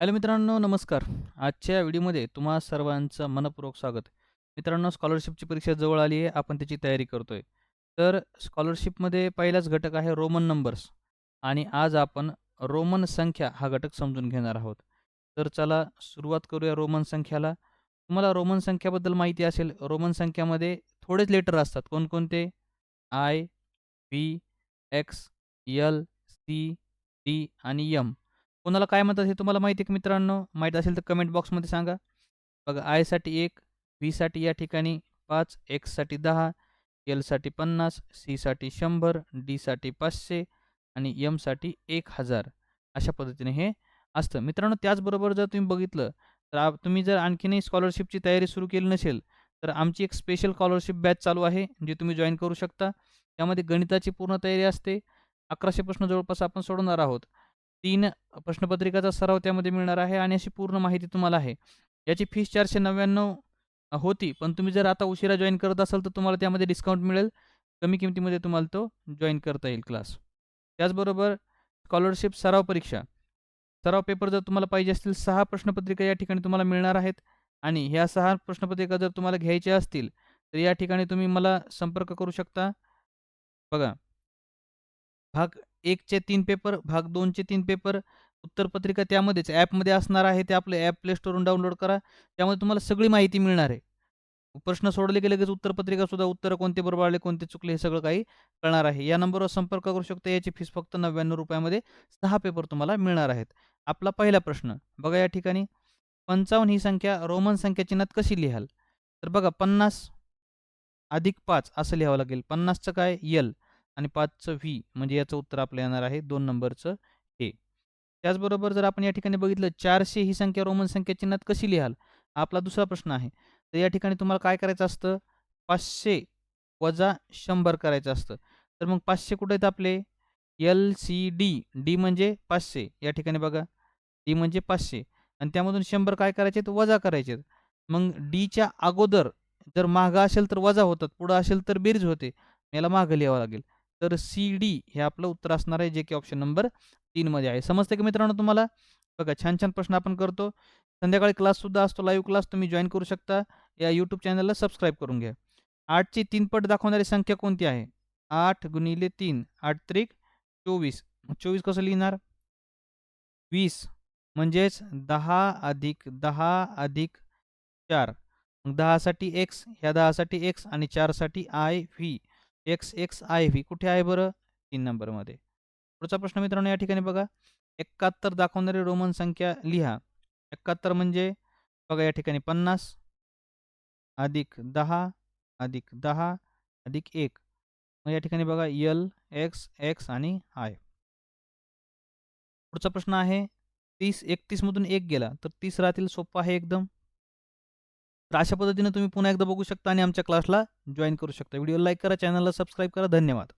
Hello मित्रांनो नमस्कार. आजच्या व्हिडिओमध्ये तुम्हा सर्वांचं मनपूर्वक स्वागत. मित्रांनो स्कॉलरशिपची परीक्षा जवळ आली आहे आपण त्याची तयारी करतोय. तर स्कॉलरशिपमध्ये पहिलाच घटक आहे रोमन नंबर्स आणि आज आपण रोमन संख्या हा घटक समजून घेणार आहोत. तर चला सुरुवात करूया रोमन संख्याला. तुम्हाला रोमन संख्याबद्दल माहिती असेल रोमन संख्यामध्ये थोडेच लेटर असतात. कोणकोणते? I B X L C D आणि यम कोणाला काय म्हणतात हे तुम्हाला माहिती आहे का मित्रांनो? माहीत असेल तर कमेंट बॉक्समध्ये सांगा. बघा आयसाठी एक व्हीसाठी या ठिकाणी पाच एक्ससाठी दहा एलसाठी पन्नास सीसाठी शंभर डीसाठी पाचशे आणि यमसाठी एक हजार. अशा पद्धतीने हे असतं. मित्रांनो त्याचबरोबर जर तुम्ही बघितलं तर तुम्ही जर आणखीनही स्कॉलरशिपची तयारी सुरू केली नसेल तर आमची एक स्पेशल स्कॉलरशिप बॅच चालू आहे जी तुम्ही जॉईन करू शकता. त्यामध्ये गणिताची पूर्ण तयारी असते. अकराशे प्रश्न जवळपास आपण सोडवणार आहोत. तीन प्रश्नपत्रिकाचा सराव त्यामध्ये मिळणार आहे आणि अशी पूर्ण माहिती तुम्हाला आहे. याची फीस चारशे नव्याण्णव होती पण तुम्ही जर आता उशिरा जॉईन करत असाल तर तुम्हाला त्यामध्ये डिस्काउंट मिळेल. कमी किमतीमध्ये तुम्हाला तो जॉईन करता येईल क्लास त्याचबरोबर स्कॉलरशिप सराव परीक्षा. सराव पेपर जर तुम्हाला पाहिजे असतील सहा प्रश्नपत्रिका या ठिकाणी तुम्हाला मिळणार आहेत. आणि ह्या सहा प्रश्नपत्रिका जर तुम्हाला घ्यायच्या असतील तर या ठिकाणी तुम्ही मला संपर्क करू शकता. बघा. भाग एकचे तीन पेपर भाग दोनचे तीन पेपर उत्तरपत्रिका त्यामध्येच. ॲपमध्ये असणार आहे ते आपलं ॲप प्ले स्टोरून डाउनलोड करा. त्यामध्ये तुम्हाला सगळी माहिती मिळणार आहे. प्रश्न सोडले की लगेच उत्तरपत्रिकासुद्धा उत्तर कोणते बरोबर आले कोणते चुकले हे सगळं काही कळणार आहे. या नंबरवर संपर्क करू शकता. याची फीस फक्त नव्याण्णव रुपयामध्ये सहा पेपर तुम्हाला मिळणार आहेत. आपला पहिला प्रश्न बघा या ठिकाणी. पंचावन्न ही संख्या रोमन संख्या चिन्हात कशी लिहाल? तर बघा पन्नास अधिक पाच असं लिहावं लागेल. पन्नासचं काय? यल आणि पाचचं व्ही म्हणजे याचं उत्तर आपलं येणार आहे दोन नंबरचं हे त्याचबरोबर जर आपण या ठिकाणी बघितलं चारशे ही संख्या रोमन संख्या चिन्हात कशी लिहाल? आपला दुसरा प्रश्न आहे. तर या ठिकाणी तुम्हाला काय करायचं असतं? पाचशे वजा शंभर करायचं असतं. तर मग पाचशे कुठे आहेत आपले? L C D. डी म्हणजे पाचशे. या ठिकाणी बघा. डी म्हणजे पाचशे. आणि त्यामधून शंभर काय करायचे तर वजा करायचे मग डीच्या अगोदर जर मागं असेल तर वजा होतात. पुढं असेल तर बेरीज होते. याला मागं लिहावं लागेल. तर सी डी हे आपलं उत्तर असणार आहे जे की ऑप्शन नंबर तीनमध्ये आहे. समजते की मित्रांनो तुम्हाला? बघा छान छान प्रश्न आपण करतो. संध्याकाळी क्लाससुद्धा असतो लाईव्ह क्लास तुम्ही जॉईन करू शकता. या यूट्यूब चॅनलला सबस्क्राईब करून घ्या. आठची तीन पट दाखवणारी संख्या कोणती आहे? आठ गुणिले तीन आठ त्रिक चोवीस. चोवीस कसं लिहिणार? वीस. म्हणजेच दहा अधिक दहा अधिक चार. मग दहासाठी एक्स ह्या दहासाठी एक्स आणि चारसाठी I V X X I V कुठे आहे बरं? तीन नंबरमध्ये. पुढचा प्रश्न मित्रांनो या ठिकाणी बघा. एकाहत्तर दाखवणारी रोमन संख्या लिहा. एकाहत्तर म्हणजे बघा या ठिकाणी पन्नास. अधिक दहा अधिक दहा अधिक एक. मग या ठिकाणी बघा यल एक्स एक्स आणि आय. पुढचा प्रश्न आहे तीस एकतीसमधून एक गेला तर तीस राहतील सोपं आहे एकदम. तर अशा पद्धतीने तुम्ही पुन्हा एकदा बघू शकता आणि आमच्या क्लासला जॉईन करू शकता. व्हिडिओ लाईक करा चॅनलला सबस्क्राईब करा. धन्यवाद.